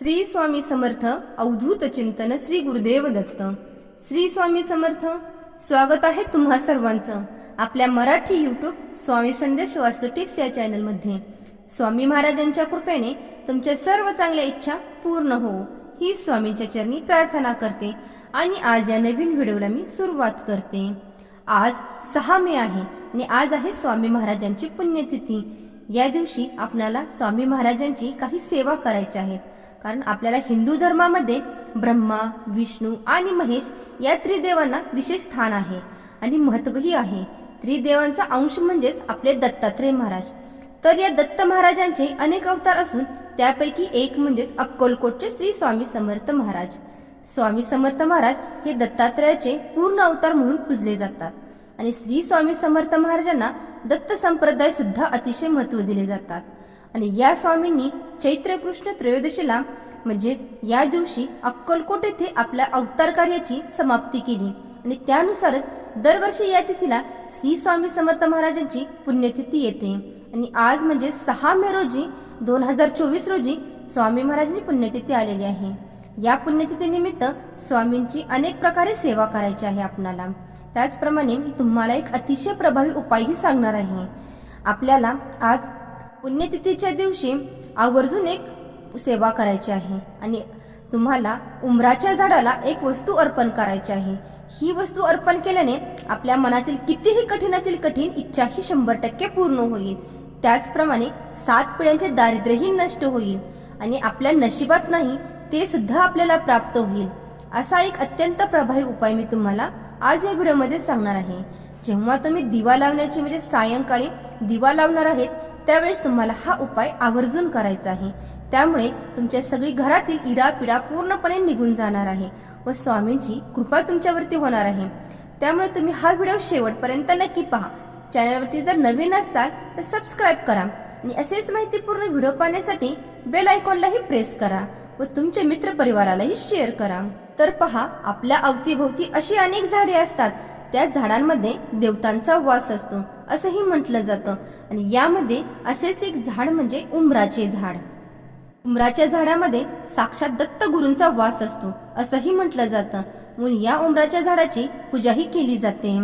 श्री स्वामी समर्थ अवधूत चिंतन श्री गुरुदेव दत्त. श्री स्वामी समर्थ स्वागत आहे तुम्हा सर्वांचं आपल्या मराठी युट्यूब स्वामी संदेश वास्तू टिप्स या चॅनलमध्ये स्वामी महाराजांच्या कृपेने तुमच्या सर्व चांगल्या इच्छा पूर्ण हो. ही स्वामींच्या चरणी प्रार्थना करते आणि आज या नवीन व्हिडिओला मी सुरुवात करते. आज सहा मे आहे आणि आज आहे स्वामी महाराजांची पुण्यतिथी. या दिवशी आपल्याला स्वामी महाराजांची काही सेवा करायची आहेत कारण आपल्याला हिंदू धर्मामध्ये ब्रह्मा विष्णू आणि महेश या त्रिदेवांना विशेष स्थान आहे आणि महत्वही आहे. त्रिदेवांचा अंश म्हणजेच आपले दत्तात्रय महाराज. तर या दत्त महाराजांचे अनेक अवतार असून त्यापैकी एक म्हणजेच अक्कलकोटचे श्री स्वामी समर्थ महाराज. स्वामी समर्थ महाराज हे दत्तात्रयाचे पूर्ण अवतार म्हणून पूजले जातात आणि श्री स्वामी समर्थ महाराजांना दत्त संप्रदाय सुद्धा अतिशय महत्त्व दिले जातात. आणि या स्वामींनी चैत्र कृष्ण त्रयोदशीला म्हणजे या दिवशी अक्कलकोट येथे आपल्या अवतार कार्याची समाप्ती केली. आणि त्यानुसारच दरवर्षी या तिथीला श्री स्वामी समर्थ महाराजांची पुण्यतिथी येते. आणि आज म्हणजे सहा मे रोजी दोन हजार चोवीस रोजी स्वामी महाराजांनी पुण्यतिथी आलेली आहे. या पुण्यतिथीनिमित्त स्वामींची अनेक प्रकारे सेवा करायची आहे आपणाला. त्याचप्रमाणे मी तुम्हाला एक अतिशय प्रभावी उपायही सांगणार आहे. आपल्याला आज पुण्यतिथीच्या दिवशी आवर्जून एक सेवा करायची आहे आणि तुम्हाला उमराच्या झाडाला एक वस्तू अर्पण करायची आहे. ही वस्तू अर्पण केल्याने आपल्या मनातील कितीही कठीणातील कठीण इच्छा ही शंभर टक्के पूर्ण होईल. त्याचप्रमाणे सात पिढ्यांचे दारिद्र्यही नष्ट होईल आणि आपल्या नशिबात नाही ते सुद्धा आपल्याला प्राप्त होईल. असा एक अत्यंत प्रभावी उपाय मी तुम्हाला आज या व्हिडिओमध्ये सांगणार आहे. जेव्हा तुम्ही दिवा लावण्याची म्हणजे सायंकाळी दिवा लावणार आहेत त्यावेळेस तुम्हाला हा उपाय आवर्जून करायचा आहे. त्यामुळे तुमच्या सगळी घरातील इडापिडा पूर्णपणे निघून जाणार आहे व स्वामींची कृपा तुमच्यावरती होणार आहे. त्यामुळे तुम्ही हा व्हिडिओ शेवटपर्यंत नक्की पहा. चॅनलवरती जर नवीन असाल तर सबस्क्राईब करा आणि असेच माहितीपूर्ण व्हिडिओ पाहण्यासाठी बेल आयकॉनलाही प्रेस करा व तुमच्या मित्र परिवारालाही शेअर करा. तर पहा आपल्या अवतीभोवती अशी अनेक झाडे असतात. त्या झाडांमध्ये देवतांचा वास असतो असंही म्हटलं जातं. आणि यामध्ये असेच एक झाड म्हणजे उमराचे झाड. उमराच्या झाडामध्ये साक्षात दत्त गुरूंचा वास असतो असंही म्हटलं जातं. म्हणून या उमराच्या झाडाची पूजाही केली जाते.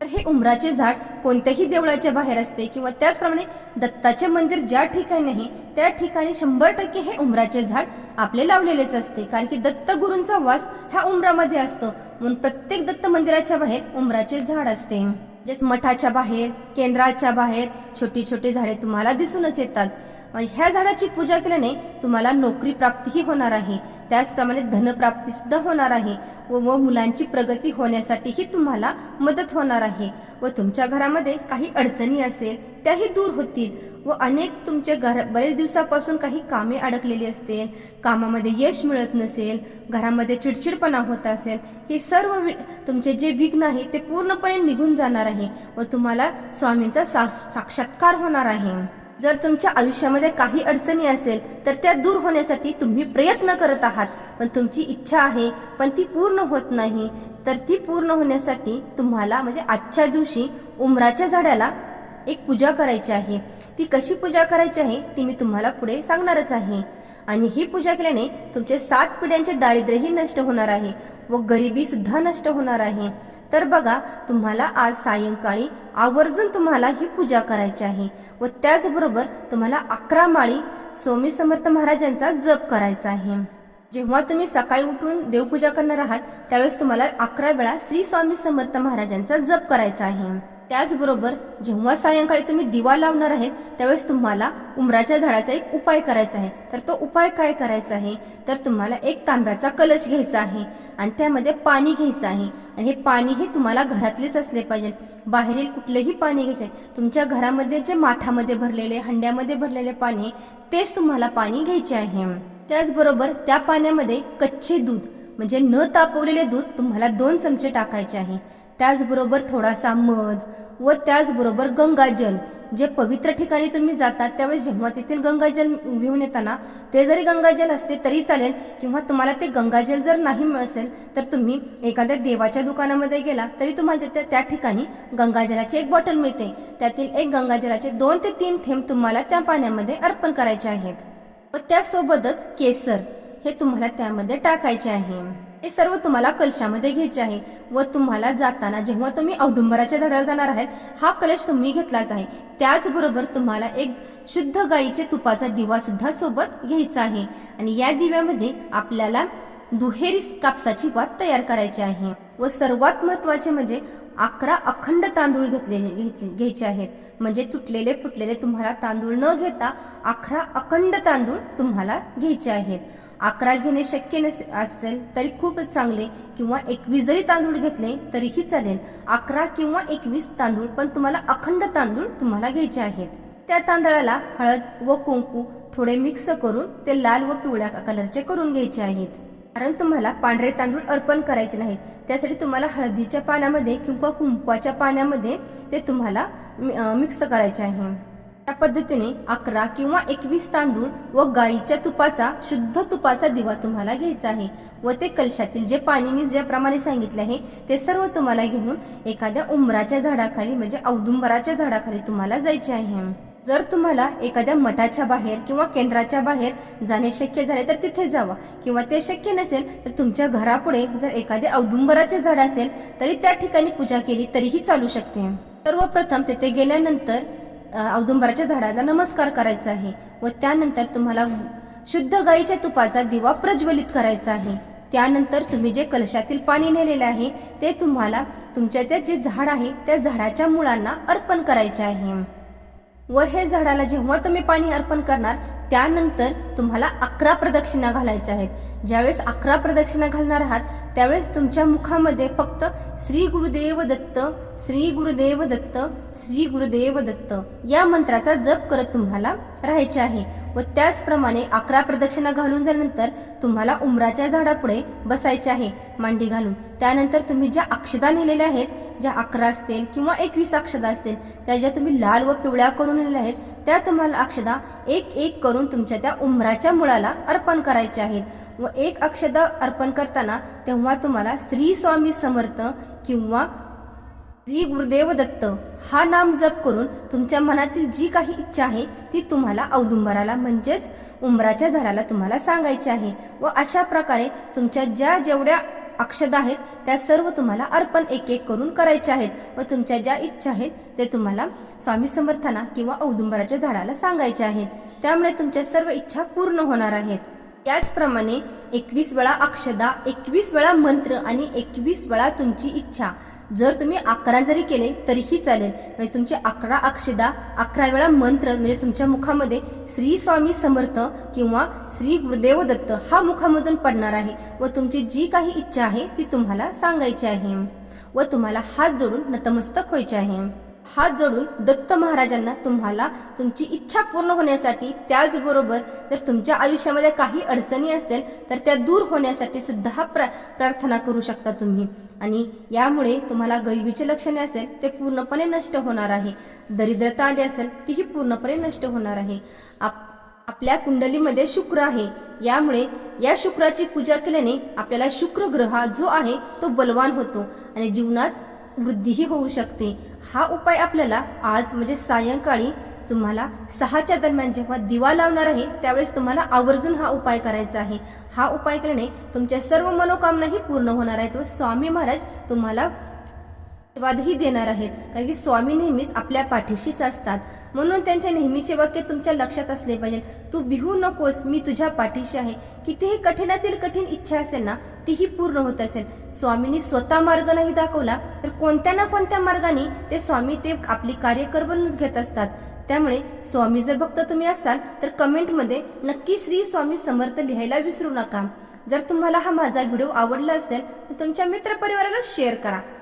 तर हे उमराचे झाड कोणत्याही देवळाच्या बाहेर असते किंवा त्याचप्रमाणे दत्ताचे मंदिर ज्या ठिकाणी आहे त्या ठिकाणी शंभर टक्के हे उमराचे झाड आपले लावलेलेच असते. कारण की दत्त गुरूंचा वास ह्या उमरामध्ये असतो. म्हणून प्रत्येक दत्त मंदिराच्या बाहेर उमराचे झाड असते. जस मठाच्या बाहेर केंद्राच्या बाहेर छोटी छोटी झाडे तुम्हाला दिसूनच येतात. ह्या झाडाची पूजा केल्याने तुम्हाला नोकरी प्राप्तीही होणार आहे. त्याचप्रमाणे धनप्राप्ती सुद्धा होणार आहे व व मुलांची प्रगती होण्यासाठीही तुम्हाला मदत होणार आहे. व तुमच्या घरामध्ये काही अडचणी असेल त्याही दूर होतील व अनेक तुमच्या घर बरेच दिवसापासून काही कामे अडकलेली असतील कामामध्ये यश मिळत नसेल घरामध्ये चिडचिडपणा होत असेल हे सर्व वि- तुमचे जे विघ्न आहे ते पूर्णपणे निघून जाणार आहे व तुम्हाला स्वामींचा साक्षात्कार होणार आहे. जर तुमच्या आयुष्यामध्ये काही अडचणी असेल तर त्या दूर होण्यासाठी तुम्ही प्रयत्न करत आहात. पण तुमची इच्छा आहे पण ती पूर्ण होत नाही तर ती पूर्ण होण्यासाठी तुम्हाला म्हणजे आजच्या दिवशी उमराच्या झाडाला एक पूजा करायची आहे. ती कशी पूजा करायची आहे ती मी तुम्हाला पुढे सांगणारच आहे. आणि ही पूजा केल्याने तुमचे सात पिढ्यांचे दारिद्र्यही नष्ट होणार आहे व गरिबी सुद्धा नष्ट होणार आहे. तर बघा तुम्हाला आज सायंकाळी आवर्जून तुम्हाला ही पूजा करायची आहे व त्याचबरोबर तुम्हाला अकरा माळी स्वामी समर्थ महाराजांचा जप करायचा आहे. जेव्हा तुम्ही सकाळी उठून देवपूजा करणार आहात त्यावेळेस तुम्हाला अकरा वेळा श्री स्वामी समर्थ महाराजांचा जप करायचा आहे. त्याचबरोबर जेव्हा सायंकाळी तुम्ही दिवा लावणार आहेत त्यावेळेस तुम्हाला उमराच्या झाडाचा एक उपाय करायचा आहे. तर तो उपाय काय करायचा आहे? तर तुम्हाला एक तांब्याचा कलश घ्यायचा आहे आणि त्यामध्ये पाणी घ्यायचं आहे. आणि हे पाणी हे तुम्हाला घरातलेच असले पाहिजे. बाहेरील कुठलेही पाणी घ्यायचे तुमच्या घरामध्ये जे माठामध्ये भरलेले हंड्यामध्ये भरलेले पाणी तेच तुम्हाला पाणी घ्यायचे आहे. त्याचबरोबर त्या पाण्यामध्ये कच्चे दूध म्हणजे न तापवलेले दूध तुम्हाला दोन चमचे टाकायचे आहे. त्याचबरोबर थोडासा मध व त्याचबरोबर गंगाजल. जे पवित्र ठिकाणी तुम्ही जातात त्यावेळेस जेव्हा तेथील गंगाजल घेऊन येताना ते जरी गंगाजल असते तरी चालेल किंवा तुम्हाला ते गंगाजल जर नाही असेल तर तुम्ही एखाद्या देवाच्या दुकानामध्ये गेला तरी तुम्हाला तिथे त्या ठिकाणी गंगाजलाची एक बॉटल मिळते. त्यातील एक गंगाजलाचे दोन ते तीन थेंब तुम्हाला त्या पाण्यामध्ये अर्पण करायचे आहेत. व त्यासोबतच केसर हे तुम्हाला त्यामध्ये टाकायचे आहे. हे सर्व तुम्हाला कलशामध्ये घ्यायचे आहे व तुम्हाला जाताना जेव्हा तुम्ही औदुंबराच्या झाडाला जाणार आहात हा कलश तुम्ही घेतलाच आहे. त्याचबरोबर तुम्हाला एक शुद्ध गाईचे तुपाचा दिवा सुद्धा सोबत घ्यायचा आहे. आणि या दिव्यामध्ये आपल्याला दुहेरी कापसाची वात तयार करायची आहे व सर्वात महत्त्वाचे म्हणजे अकरा अखंड तांदूळ घेतलेले घेतले- घ्यायचे आहेत. म्हणजे तुटलेले फुटलेले तुम्हाला तांदूळ न घेता अकरा अखंड तांदूळ तुम्हाला घ्यायचे आहेत. अकरा घेणे शक्य नसे असेल तरी खूपच चांगले. किंवा एकवीस जरी तांदूळ घेतले तरीही चालेल. अकरा किंवा एकवीस तांदूळ पण तुम्हाला अखंड तांदूळ तुम्हाला घ्यायचे आहेत. त्या तांदळाला हळद व कुंकू थोडे मिक्स करून ते लाल व पिवळ्या कलरचे करून घ्यायचे आहेत. कारण तुम्हाला पांढरे तांदूळ अर्पण करायचे नाहीत. त्यासाठी तुम्हाला हळदीच्या पाण्यामध्ये किंवा कुंकवाच्या पाण्यामध्ये ते तुम्हाला मिक्स करायचे आहे. त्या पद्धतीने अकरा किंवा एकवीस तांदूळ व गाईच्या तुपाचा शुद्ध तुपाचा दिवा तुम्हाला घ्यायचा आहे. व ते कलशातील जे पाणी मी ज्याप्रमाणे सांगितले आहे ते सर्व तुम्हाला घेऊन एखाद्या उमराच्या झाडाखाली म्हणजे औदुंबराच्या झाडाखाली तुम्हाला जायचे आहे. जर तुम्हाला एखाद्या मठाच्या बाहेर किंवा केंद्राच्या बाहेर जाणे शक्य झाले तर तिथे जावा. किंवा ते शक्य नसेल तर तुमच्या घरापुढे जर एखादे औदुंबराचे झाड असेल तरी त्या ठिकाणी पूजा केली तरीही चालू शकते. सर्वप्रथम तिथे गेल्यानंतर औदुंबराच्या झाडाला नमस्कार करायचा आहे व त्यानंतर तुम्हाला शुद्ध गाईच्या तुपाचा दिवा प्रज्वलित करायचा आहे. त्यानंतर तुम्ही जे कलशातील पाणी नेलेले आहे ते तुम्हाला तुमच्या त्या जे झाड आहे त्या झाडाच्या मुळांना अर्पण करायचे आहे. व हे झाडाला जेव्हा तुम्ही पाणी अर्पण करणार त्यानंतर तुम्हाला अकरा प्रदक्षिणा घालायच्या आहेत. ज्यावेळेस अकरा प्रदक्षिणा घालणार आहात त्यावेळेस तुमच्या मुखामध्ये फक्त श्री गुरुदेव दत्त श्री गुरुदेव दत्त श्री गुरुदेव दत्त या मंत्राचा जप करत तुम्हाला राहायचे आहे. व त्याचप्रमाणे अकरा प्रदक्षिणा घालून झाल्यानंतर तुम्हाला उमराच्या झाडापुढे बसायचे आहे मांडी घालून. त्यानंतर तुम्ही ज्या अक्षदा नेलेल्या आहेत ज्या अकरा असतील किंवा एकवीस अक्षदा असतील त्या ज्या तुम्ही लाल व पिवळ्या करून नेलेल्या आहेत त्या तुम्हाला अक्षदा एक एक करून तुमच्या त्या उमराच्या मुळाला अर्पण करायच्या आहेत. व एक अक्षदा अर्पण करताना तेव्हा तुम्हाला श्री स्वामी समर्थ किंवा श्री गुरुदेव दत्त. हा नाम जप करून तुमच्या मनातील जी काही इच्छा आहे ती तुम्हाला औदुंबराला म्हणजेच उंबराच्या झाडाला तुम्हाला सांगायची आहे व अशा प्रकारे तुमच्या ज्या जेवढ्या अक्षदा आहेत त्या सर्व तुम्हाला अर्पण एक एक करून करायच्या आहेत व तुमच्या ज्या इच्छा आहेत ते तुम्हाला स्वामी समर्थना किंवा औदुंबराच्या झाडाला सांगायच्या आहेत. त्यामुळे तुमच्या सर्व इच्छा पूर्ण होणार आहेत. त्याचप्रमाणे एकवीस वेळा अक्षदा एकवीस वेळा मंत्र आणि एकवीस वेळा तुमची इच्छा. जर तुम्ही अकरा जरी केले तरीही चालेल. म्हणजे तुमचे अकरा अक्षदा अकरा वेळा मंत्र म्हणजे तुमच्या मुखामध्ये श्री स्वामी समर्थ किंवा श्री गुरुदेव दत्त हा मुखामधून पडणार आहे व तुमची जी काही इच्छा आहे ती तुम्हाला सांगायची आहे. व तुम्हाला हात जोडून नतमस्तक व्हायचे आहे. हात जोडून दत्त महाराजांना तुम्हाला तुमची इच्छा पूर्ण होण्यासाठी त्याचबरोबर जर तुमच्या आयुष्यामध्ये काही अडचणी असतील तर त्या दूर होण्यासाठी सुद्धा प्रा प्रार्थना करू शकता तुम्ही. आणि यामुळे तुम्हाला गरिबीचे लक्षणे असेल ते पूर्णपणे नष्ट होणार आहे. दरिद्रता आली असेल तीही पूर्णपणे नष्ट होणार आहे. आप आपल्या कुंडलीमध्ये शुक्र आहे. यामुळे या शुक्राची पूजा केल्याने आपल्याला शुक्र ग्रह जो आहे तो बलवान होतो. आणि जीवनात वृद्धीही होऊ शकते. हा उपाय आपल्याला आज म्हणजे सायंकाळी तुम्हाला सहाच्या दरम्यान जेव्हा दिवा लावणार आहे त्यावेळेस तुम्हाला आवर्जून हा उपाय करायचा आहे. हा उपाय केल्याने तुमच्या सर्व मनोकामनाही पूर्ण होणार आहेत व स्वामी महाराज तुम्हाला वादही देणार आहेत. कारण की स्वामी नेहमीच आपल्या पाठीशीच असतात. म्हणून त्यांच्या नेहमीचे वाक्य तुमच्या लक्षात असले पाहिजे. तू भिवू नकोस मी तुझ्या पाठीशी आहे. कितीही कठीणातील कठीण इच्छा असेल ना तीही पूर्ण होत असेल. स्वामींनी स्वतः मार्ग नाही दाखवला तर कोणत्या ना कोणत्या मार्गाने ते स्वामी ते आपली कार्य करून घेत असतात. त्यामुळे स्वामी जर भक्त तुम्ही असाल तर कमेंटमध्ये नक्की श्री स्वामी समर्थ लिहायला विसरू नका. जर तुम्हाला हा माझा व्हिडिओ आवडला असेल तर तुमच्या मित्रपरिवाराला शेअर करा.